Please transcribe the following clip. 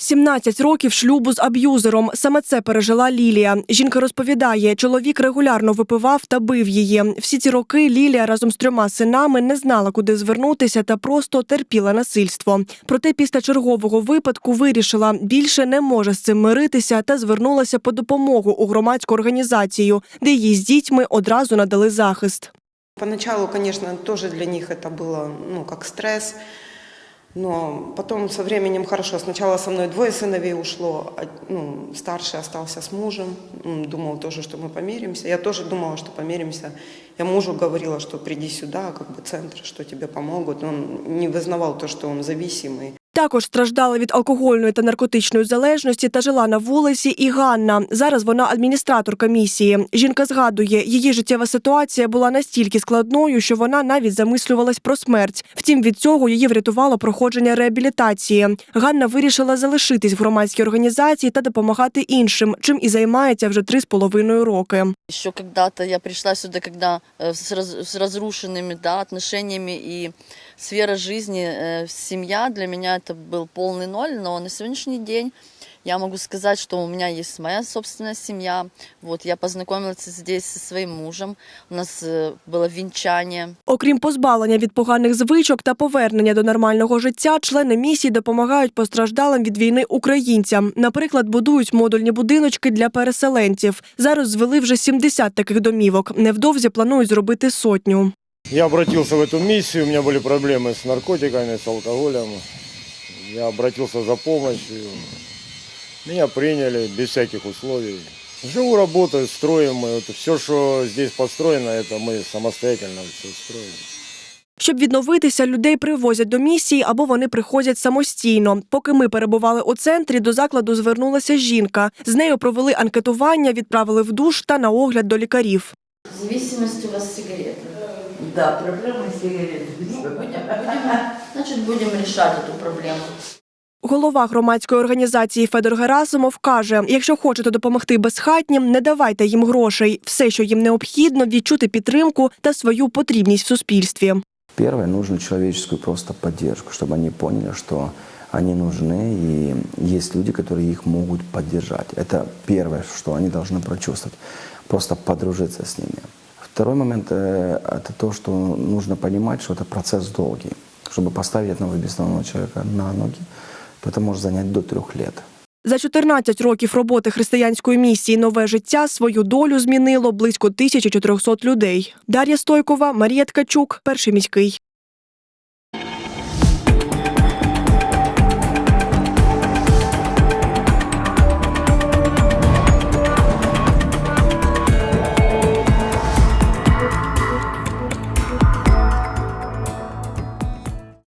17 років шлюбу з аб'юзером. Саме це пережила Лілія. Жінка розповідає, чоловік регулярно випивав та бив її. Всі ці роки Лілія разом з трьома синами не знала, куди звернутися та просто терпіла насильство. Проте після чергового випадку вирішила, більше не може з цим миритися та звернулася по допомогу у громадську організацію, де їй з дітьми одразу надали захист. Поначалу, конечно, тоже для них это было, ну, как стресс. Но потом со временем хорошо. Сначала со мной двое сыновей ушло, а, ну, старший остался с мужем. М, Думал тоже, что мы помиримся. Я тоже думала, что помиримся. Я мужу говорила, что приди сюда, как бы центр, что тебе помогут. Он не вызнавал то, что он зависимый. Також страждала від алкогольної та наркотичної залежності та жила на вулиці і Ганна. Зараз вона адміністратор комісії. Жінка згадує, її життєва ситуація була настільки складною, що вона навіть замислювалась про смерть. Втім, від цього її врятувало проходження реабілітації. Ганна вирішила залишитись в громадській організації та допомагати іншим, чим і займається вже три з половиною роки. Еще когда-то я пришла сюда, когда э, с, раз- с разрушенными да, отношениями и сфера жизни, э, семья для меня это был полный ноль, но на сегодняшний день я могу сказать, что у меня есть моя собственная семья. Вот я познакомилась здесь со своим мужем, у нас э, было венчание. Окрім позбавлення від поганих звичок та повернення до нормального життя, члени місії допомагають постраждалим від війни українцям. Наприклад, будують модульні будиночки для переселенців. Зараз звели вже 70 таких домівок. Невдовзі планують зробити сотню. Я обратился в эту миссию, у меня были проблемы с наркотиками, с алкоголем. Я обратился за помощью. Меня приняли без всяких условий. Живу, работаю, строим. мы. Вот все, что здесь построено, это мы самостоятельно все строим. Щоб відновитися, людей привозять до місії або вони приходять самостійно. Поки ми перебували у центрі, до закладу звернулася жінка. З нею провели анкетування, відправили в душ та на огляд до лікарів. Зависимость у вас сигареты. Да, проблема сигарет. Значит, будем решать эту проблему. Голова громадської організації Федор Герасимов каже: якщо хочете допомогти безхатнім, не давайте їм грошей. Все, що їм необхідно, відчути підтримку та свою потрібність в суспільстві. Первое, нужно человеческую просто поддержку, чтобы они поняли, что они нужны, и есть люди, которые их могут поддержать. Это первое, что они должны прочувствовать, просто подружиться с ними. Второй момент э, – это то, что нужно понимать, что это процесс долгий. Чтобы поставить одного бездомного человека на ноги, то это может занять до трех лет. За 14 років роботи християнської місії Нове життя свою долю змінило близько 1400 людей. Дар'я Стойкова, Марія Ткачук, перший міський.